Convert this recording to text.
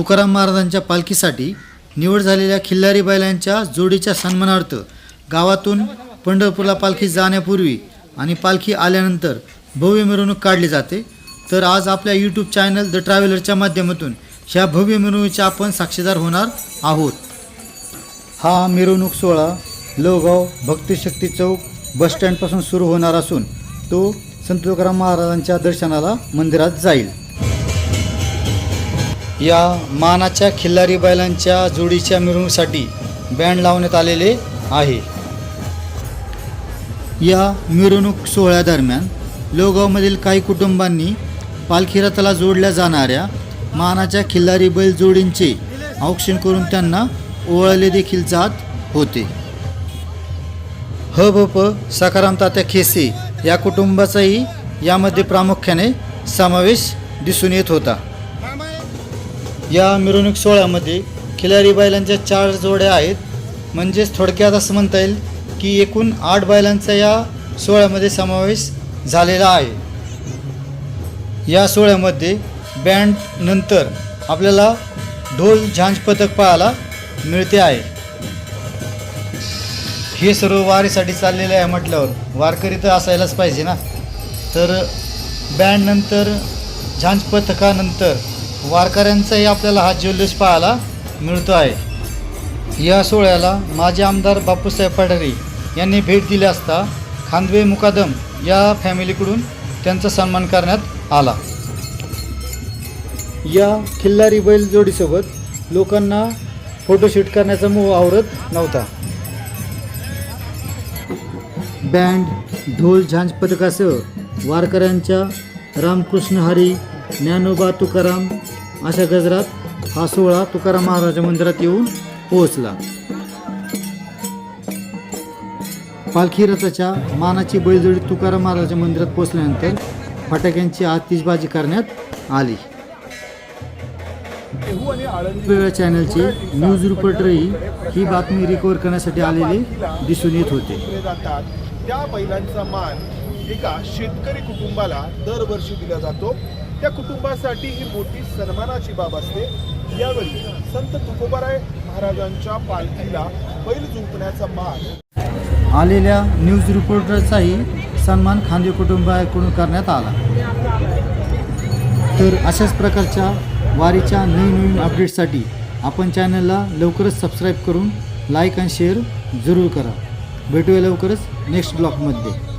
तुकाराम महाराजांच्या पालखीसाठी निवड झालेल्या खिल्लारी बैलांच्या जोडीच्या सन्मानार्थ गावातून पंढरपूरला पालखी जाण्यापूर्वी आणि पालखी आल्यानंतर भव्य मिरवणूक काढली जाते. तर आज आपल्या यूट्यूब चॅनल द ट्रॅव्हलरच्या माध्यमातून ह्या भव्य मिरवणुकीचे आपण साक्षीदार होणार आहोत. हा मिरवणूक सोहळा लोगाव भक्तिशक्ती चौक बसस्टँडपासून सुरू होणार असून तो संत तुकाराम महाराजांच्या दर्शनाला मंदिरात जाईल. या मानाच्या खिल्लारी बैलांच्या जोडीच्या मिरवणुकीसाठी बँड लावण्यात आलेले आहे. या मिरवणूक सोहळ्यादरम्यान लोगावमधील काही कुटुंबांनी पालखी रथाला जोडल्या जाणाऱ्या मानाच्या खिल्लारी बैल जोडींचे औक्षण करून त्यांना ओळले देखील जात होते. ह भ प सकाराम तात्या खेसे या कुटुंबाचाही यामध्ये प्रामुख्याने समावेश दिसून येत होता. या मिरवणूक सोहळ्यामध्ये खिलारी बैलांच्या चार जोड्या आहेत. म्हणजेच थोडक्यात असं म्हणता येईल की एकूण आठ बैलांचा या सोहळ्यामध्ये समावेश झालेला आहे. या सोहळ्यामध्ये बँड नंतर आपल्याला ढोल झांज पथक पाहायला मिळते आहे. हे सर्व वारीसाठी चाललेलं आहे म्हटल्यावर वारकरी तर असायलाच पाहिजे ना. तर बँड नंतर झांज पथकानंतर वारकऱ्यांचाही आपल्याला हा जल्लोष पाहायला मिळतो आहे. या सोहळ्याला माजी आमदार बापूसाहेब पाठारी यांनी भेट दिली असता खांदवे मुकादम या फॅमिलीकडून त्यांचा सन्मान करण्यात आला. या खिल्लारी बैल जोडीसोबत लोकांना फोटोशूट करण्याचा मोह आवरत नव्हता. बँड ढोल झांज पथकासह वारकऱ्यांच्या रामकृष्ण हरी ज्ञानोबा तुकाराम अशा गजरात हा सोहळा तुकाराम महाराजा मंदिरात येऊन पोहोचला. पालखी रथाच्या मानाची बैलजोडी तुकाराम महाराजा मंदिरात पोहोचल्यानंतर फटाक्यांची आतिषबाजी करण्यात आली. वेगळ्या चॅनलचे न्यूज रिपोर्टरही ही बातमी रिकवर करण्यासाठी आलेले दिसून येत होते. त्या बैलांचा मान एका शेतकरी कुटुंबाला दरवर्षी दिला जातो. त्या कुटुंबासाठी ही मोठी सन्मानाची बाब असते. यावेळी संत तुकोबाराय महाराजांच्या पालखीला बैल जुंपण्याचा मान आलेल्या न्यूज रिपोर्टरचाही सन्मान खांदे कुटुंबाकडून करण्यात आला. तर अशाच प्रकारच्या वारीच्या नवीन नवीन आपण चॅनलला लवकरच सबस्क्राईब करून लाईक आणि शेअर जरूर करा. भेटूया लवकरच नेक्स्ट ब्लॉगमध्ये.